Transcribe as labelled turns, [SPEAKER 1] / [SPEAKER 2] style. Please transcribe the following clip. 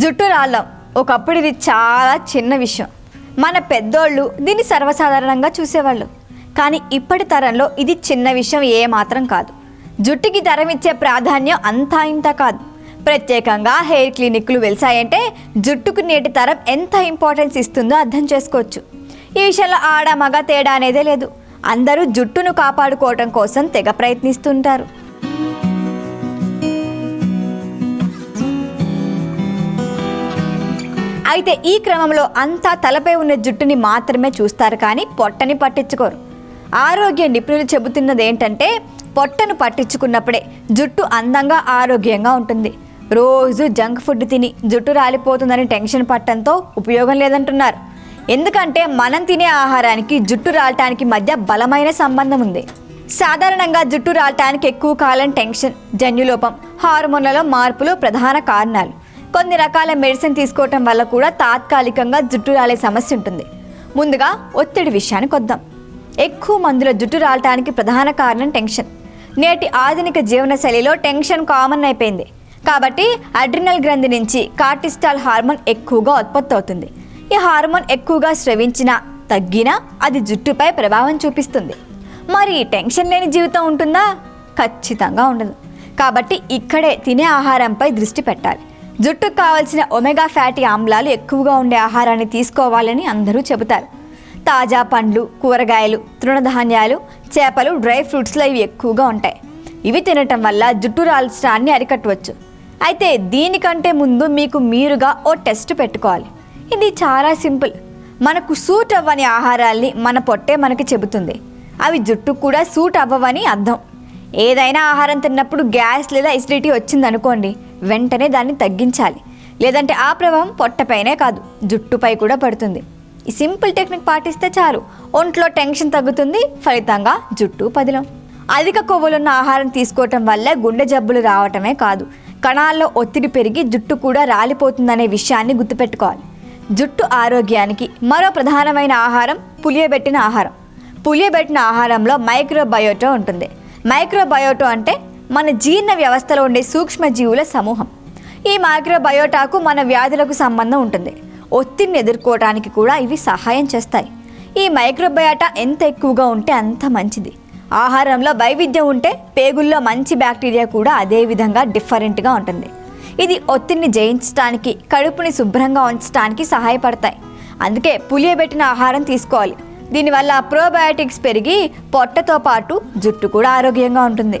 [SPEAKER 1] జుట్టు రాళ్ళం. ఒకప్పుడు ఇది చాలా చిన్న విషయం. మన పెద్దోళ్ళు దీన్ని సర్వసాధారణంగా చూసేవాళ్ళు. కానీ ఇప్పటి తరంలో ఇది చిన్న విషయం ఏమాత్రం కాదు. జుట్టుకి తరం ఇచ్చే ప్రాధాన్యం అంతా ఇంత కాదు. ప్రత్యేకంగా హెయిర్ క్లినిక్లు వెలిసాయంటే జుట్టుకు నేటి తరం ఎంత ఇంపార్టెన్స్ ఇస్తుందో అర్థం చేసుకోవచ్చు. ఈ విషయంలో ఆడ మగ తేడా అనేదే లేదు. అందరూ జుట్టును కాపాడుకోవటం కోసం తెగ ప్రయత్నిస్తుంటారు. అయితే ఈ క్రమంలో అంతా తలపై ఉన్న జుట్టుని మాత్రమే చూస్తారు కానీ పొట్టని పట్టించుకోరు. ఆరోగ్య నిపుణులు చెబుతున్నది ఏంటంటే పొట్టను పట్టించుకున్నప్పుడే జుట్టు అందంగా ఆరోగ్యంగా ఉంటుంది. రోజు జంక్ ఫుడ్ తిని జుట్టు రాలిపోతుందని టెన్షన్ పట్టడంతో ఉపయోగం లేదంటున్నారు. ఎందుకంటే మనం తినే ఆహారానికి జుట్టు రాలటానికి మధ్య బలమైన సంబంధం ఉంది. సాధారణంగా జుట్టు రాలటానికి ఎక్కువ కాలం టెన్షన్ జన్యులోపం హార్మోన్లలో మార్పులు ప్రధాన కారణాలు. కొన్ని రకాల మెడిసిన్ తీసుకోవటం వల్ల కూడా తాత్కాలికంగా జుట్టు రాలే సమస్య ఉంటుంది. ముందుగా ఒత్తిడి విషయానికి వద్దాం. ఎక్కువ మందుల జుట్టు రాలటానికి ప్రధాన కారణం టెన్షన్. నేటి ఆధునిక జీవనశైలిలో టెన్షన్ కామన్ అయిపోయింది. కాబట్టి అడ్రినల్ గ్రంథి నుంచి కార్టిస్టాల్ హార్మోన్ ఎక్కువగా ఉత్పత్తి అవుతుంది. ఈ హార్మోన్ ఎక్కువగా స్రవించినా తగ్గినా అది జుట్టుపై ప్రభావం చూపిస్తుంది. మరి టెన్షన్ లేని జీవితం ఉంటుందా? ఖచ్చితంగా ఉండదు. కాబట్టి ఇక్కడే తినే ఆహారంపై దృష్టి పెట్టాలి. జుట్టుకు కావాల్సిన ఒమెగా ఫ్యాటీ ఆమ్లాలు ఎక్కువగా ఉండే ఆహారాన్ని తీసుకోవాలని అందరూ చెబుతారు. తాజా పండ్లు కూరగాయలు తృణధాన్యాలు చేపలు డ్రై ఫ్రూట్స్లో ఇవి ఎక్కువగా ఉంటాయి. ఇవి తినటం వల్ల జుట్టు రాల్చడాన్ని అరికట్టవచ్చు. అయితే దీనికంటే ముందు మీకు మీరుగా ఓ టెస్ట్ పెట్టుకోవాలి. ఇది చాలా సింపుల్. మనకు సూట్ అవ్వని ఆహారాల్ని మన పొట్టే మనకి చెబుతుంది. అవి జుట్టు కూడా సూట్ అవ్వవని అర్థం. ఏదైనా ఆహారం తిన్నప్పుడు గ్యాస్ లేదా ఎసిడిటీ వచ్చిందనుకోండి వెంటనే దాన్ని తగ్గించాలి. లేదంటే ఆ ప్రభావం పొట్టపైనే కాదు జుట్టుపై కూడా పడుతుంది. ఈ సింపుల్ టెక్నిక్ పాటిస్తే చాలు. ఒంట్లో టెన్షన్ తగ్గుతుంది ఫలితంగా జుట్టు పదిలం. అధిక కొవ్వులున్న ఆహారం తీసుకోవటం వల్ల గుండె జబ్బులు రావటమే కాదు కణాల్లో ఒత్తిడి పెరిగి జుట్టు కూడా రాలిపోతుందనే విషయాన్ని గుర్తుపెట్టుకోవాలి. జుట్టు ఆరోగ్యానికి మరో ప్రధానమైన ఆహారం పులియబెట్టిన ఆహారం. పులియబెట్టిన ఆహారంలో మైక్రోబయోటో ఉంటుంది. మైక్రోబయోటో అంటే మన జీర్ణ వ్యవస్థలో ఉండే సూక్ష్మజీవుల సమూహం. ఈ మైక్రోబయోటాకు మన వ్యాధులకు సంబంధం ఉంటుంది. ఒత్తిడిని ఎదుర్కోవడానికి కూడా ఇవి సహాయం చేస్తాయి. ఈ మైక్రోబయోటా ఎంత ఎక్కువగా ఉంటే అంత మంచిది. ఆహారంలో వైవిధ్యం ఉంటే పేగుల్లో మంచి బ్యాక్టీరియా కూడా అదే విధంగా డిఫరెంట్గా ఉంటుంది. ఇది ఒత్తిడిని జయించడానికి కడుపుని శుభ్రంగా ఉంచడానికి సహాయపడతాయి. అందుకే పులియబెట్టిన ఆహారం తీసుకోవాలి. దీనివల్ల ప్రోబయోటిక్స్ పెరిగి పొట్టతో పాటు జుట్టు కూడా ఆరోగ్యంగా ఉంటుంది.